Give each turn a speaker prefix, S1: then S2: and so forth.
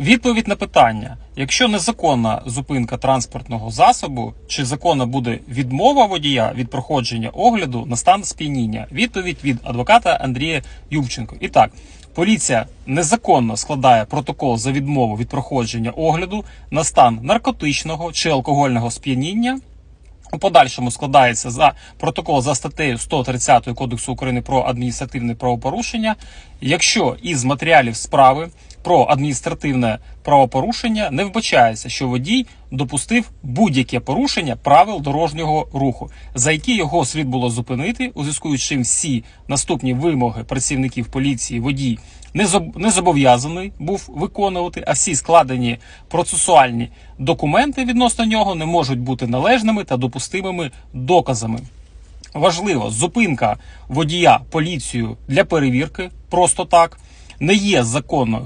S1: Відповідь на питання: якщо незаконна зупинка транспортного засобу, чи законна буде відмова водія від проходження огляду на стан сп'яніння? Відповідь від адвоката Андрія Юбченко. І так, поліція незаконно складає протокол за відмову від проходження огляду на стан наркотичного чи алкогольного сп'яніння. У подальшому складається за протокол за статтею 130 Кодексу України про адміністративне правопорушення. Якщо із матеріалів справи про адміністративне правопорушення не вбачається, що водій допустив будь-яке порушення правил дорожнього руху, за які його слід було зупинити, у зв'язку з чим всі наступні вимоги працівників поліції водій не зоб- не зобов'язаний був виконувати, а всі складені процесуальні документи відносно нього не можуть бути належними та допустимими доказами. Важливо, зупинка водія поліцією для перевірки просто так не є законною